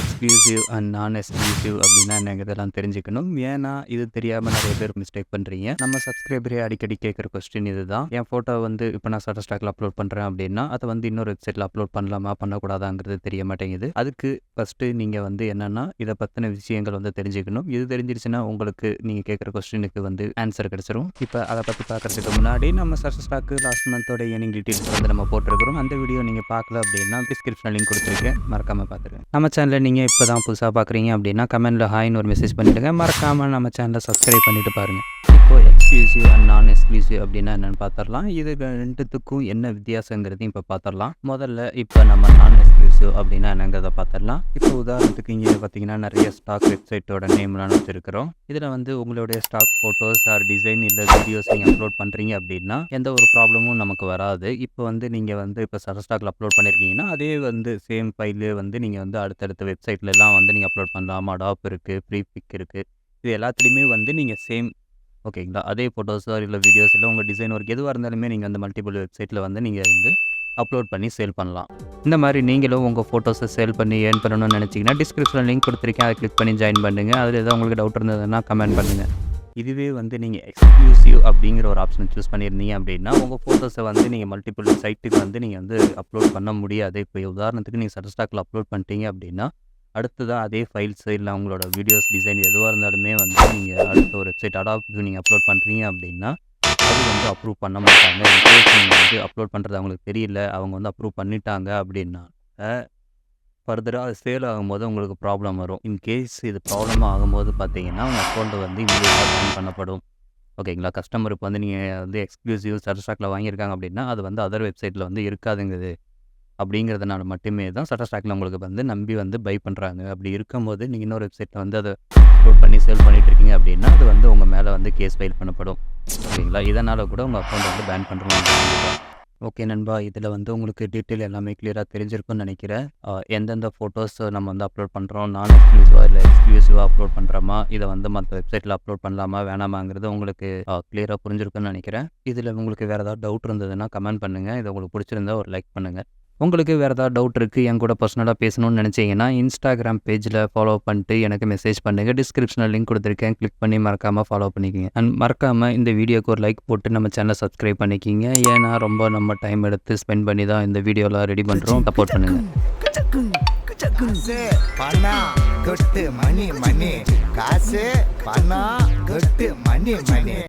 Exclusive and நான் exclusive அப்படின்னா என்னங்கிறதெல்லாம் தெரிஞ்சுக்கணும். ஏன்னா இது தெரியாமல் நிறைய பேர் மிஸ்டேக் பண்ணுறீங்க நம்ம சப்ஸ்கிரைபரே அடிக்கடி கேட்குற கொஸ்டின் இதுதான். என் ஃபோட்டோ வந்து இப்போ நான் சட்ட அப்லோட் பண்ணுறேன் அப்படின்னா அதை வந்து இன்னொரு வெப்சைட்டில் அப்லோட் பண்ணலாமா பண்ணக்கூடாதாங்கிறது தெரிய மாட்டேங்குது அதுக்கு ஃபஸ்ட்டு நீங்கள் வந்து என்னென்னா இதை பற்றின விஷயங்கள் வந்து தெரிஞ்சுக்கணும். இது தெரிஞ்சிருச்சுன்னா உங்களுக்கு நீங்கள் கேட்குற கொஸ்டினுக்கு வந்து ஆன்சர் கிடச்சிரும். இப்போ அதை பற்றி பார்க்குறதுக்கு முன்னாடி நம்ம சட்ட ஸ்டாக்கு லாஸ்ட் மந்தோட ஏர்னிங் டீட்டெயில்ஸ் வந்து நம்ம போட்டிருக்கிறோம். அந்த வீடியோ நீங்கள் பார்க்கல அப்படின்னா டிஸ்கிரிப்ஷன் லிங்க் கொடுத்துருக்கேன். மறக்காமல் பார்த்துருங்க. நம்ம சேனலில் நீங்கள் இப்போ தான் புதுசாக பார்க்குறீங்க அப்படின்னா கமெண்ட்டில் ஹாய்னு ஒரு மெசேஜ் பண்ணிவிடுங்க மறக்காமல் நம்ம சேனலை சப்ஸ்கிரைப் பண்ணிட்டு பாருங்கள் இப்போ எக்ஸ்க்ளூசிவ் அண்ட் நான் எக்ஸ்க்ளூசிவ் அப்படின்னா என்னென்னு பார்த்துடலாம் இது ரெண்டுத்துக்கும் என்ன வித்தியாசங்கிறதையும் இப்போ பார்த்துடலாம் முதல்ல இப்போ நம்ம நான் எக்ஸ்க்ளூசிவ் அப்படின்னா என்னங்கிறத பார்த்துடலாம். இப்போ உதாரணத்துக்கு இங்கே பார்த்தீங்கன்னா நிறைய ஸ்டாக் வெப்சைட்டோட நேம்லாம் வச்சுருக்கிறோம். இதில் வந்து உங்களுடைய ஸ்டாக் ஃபோட்டோஸ் ஆர் டிசைன் இல்லை வீடியோஸ் நீங்கள் அப்லோட் பண்ணுறீங்க அப்படின்னா எந்த ஒரு ப்ராப்ளமும் நமக்கு வராது. இப்போ வந்து நீங்கள் வந்து இப்போ சரஸ்டாக்கில் அப்லோட் பண்ணியிருக்கீங்கன்னா அதே வந்து சேம் ஃபைலு வந்து நீங்கள் வந்து அடுத்தடுத்த வெப்சைட்லலாம் வந்து நீங்கள் அப்லோட் பண்ணலாம். அடாப் இருக்குது ப்ரீ பிக் இருக்குது இது எல்லாத்துலேயுமே வந்து நீங்கள் சேம் ஓகேங்களா? அதே ஃபோட்டோஸோ இல்லை வீடியோஸ் இல்லை உங்கள் டிசைன் ஒர்க் எதுவாக இருந்தாலுமே நீங்கள் அந்த மல்டிபிள் வெப்சைட்டில் வந்து நீங்கள் வந்து அப்லோட் பண்ணி சேல் பண்ணலாம். இந்த மாதிரி நீங்களும் உங்கள் ஃபோட்டோஸை சேல் பண்ணி ஏர்ன் பண்ணணும்னு நினச்சிங்கன்னா டிஸ்கிரிப்ஷனில் லிங்க் கொடுத்துருக்கேன். அதை கிளிக் பண்ணி ஜாயின் பண்ணுங்கள் அதில் ஏதாவது உங்களுக்கு டவுட் இருந்ததுன்னா கமெண்ட் பண்ணுங்கள் இதுவே வந்து நீங்கள் எக்ஸ்க்ளூசிவ் அப்படிங்கிற ஒரு ஆப்ஷனை சூஸ் பண்ணியிருந்தீங்க அப்படின்னா உங்கள் ஃபோட்டோஸை வந்து நீங்கள் மல்டிபிள் சைட்டுக்கு வந்து நீங்கள் வந்து அப்லோட் பண்ண முடியாது. இப்போ உதாரணத்துக்கு நீங்கள் சட்டஸ்டாக்கில் அப்லோட் பண்ணிட்டீங்க அப்படின்னா அடுத்ததாக அதே ஃபைல்ஸ் இல்லை உங்களோட வீடியோஸ் டிசைன் எதுவாக இருந்தாலுமே வந்து நீங்கள் அடுத்த ஒரு வெப்சைட் அடாப்ட் நீங்கள் அப்லோட் பண்ணுறீங்க அப்படின்னா அது வந்து அப்ரூவ் பண்ண மாட்டாங்க. இன்கேஸ் வந்து அப்லோட் பண்ணுறது அவங்களுக்கு தெரியல. அவங்க வந்து அப்ரூவ் பண்ணிட்டாங்க அப்படின்னா ஃபர்தராக அது ஃபெயில் ஆகும்போது உங்களுக்கு ப்ராப்ளம் வரும். இன்கேஸ் இது ப்ராப்ளம் ஆகும்போது பார்த்தீங்கன்னா உங்கள் அக்கௌண்ட்டை வந்து இமீடியட்டாக பேன் பண்ணப்படும். ஓகேங்களா கஸ்டமருக்கு வந்து நீங்கள் வந்து எக்ஸ்க்ளூசிவ் சட்டஸ்டாக்கில் வாங்கியிருக்காங்க அப்படின்னா அது வந்து அதர் வெப்சைட்டில் வந்து இருக்காதுங்குது. அப்படிங்கிறதுனால மட்டுமே தான் சட்டஸ்டாக்கில் உங்களுக்கு வந்து நம்பி வந்து பை பண்ணுறாங்க அப்படி இருக்கும்போது நீங்கள் இன்னொரு வெப்சைட்டில் வந்து அதை அப்லோட் பண்ணி சேல் பண்ணிட்டு இருக்கீங்க அப்படின்னா அது வந்து உங்கள் மேலே வந்து கேஸ் ஃபைல் பண்ணப்படும். ஓகேங்களா இதனால் கூட உங்கள் அக்கௌண்ட் வந்து பேன் பண்ணுறாங்க ஓகே நண்பா இதில் வந்து உங்களுக்கு டீட்டெயில் எல்லாமே கிளியராக தெரிஞ்சிருக்கும்னு நினைக்கிறேன். எந்தெந்த ஃபோட்டோஸ் நம்ம வந்து அப்லோட் பண்ணுறோம் நான் எக்ஸ்க்ளூசிவாக இல்லை எக்ஸ்க்ளூசிவாக அப்லோட் பண்ணுறோமா இதை வந்து மற்ற வெப்சைட்டில் அப்லோட் பண்ணலாமா வேணாமாங்கிறது உங்களுக்கு கிளியராக புரிஞ்சிருக்குன்னு நினைக்கிறேன். இதில் உங்களுக்கு வேறு ஏதாவது டவுட் இருந்ததுன்னா கமெண்ட் பண்ணுங்கள் இதை உங்களுக்கு பிடிச்சிருந்தா ஒரு லைக் பண்ணுங்கள் உங்களுக்கு வேறு ஏதாவது டவுட் இருக்குது என் கூட பர்சனலாக பேசணும்னு நினச்சிங்கன்னா இன்ஸ்டாகிராம் பேஜில் ஃபாலோ பண்ணிட்டு எனக்கு மெசேஜ் பண்ணுங்கள் டிஸ்கிரிப்ஷனில் லிங்க் கொடுத்துருக்கேன் கிளிக் பண்ணி மறக்காமல் ஃபாலோ பண்ணிக்கிங்க அண்ட் மறக்காமல் இந்த வீடியோக்கு ஒரு லைக் போட்டு நம்ம சேனலை சப்ஸ்கிரைப் பண்ணிக்கிங்க ஏன்னா ரொம்ப நம்ம டைம் எடுத்து ஸ்பெண்ட் பண்ணி தான் இந்த வீடியோலாம் ரெடி பண்ணுறோம் சப்போர்ட் பண்ணுங்கள் காசு பணம் மணி மணி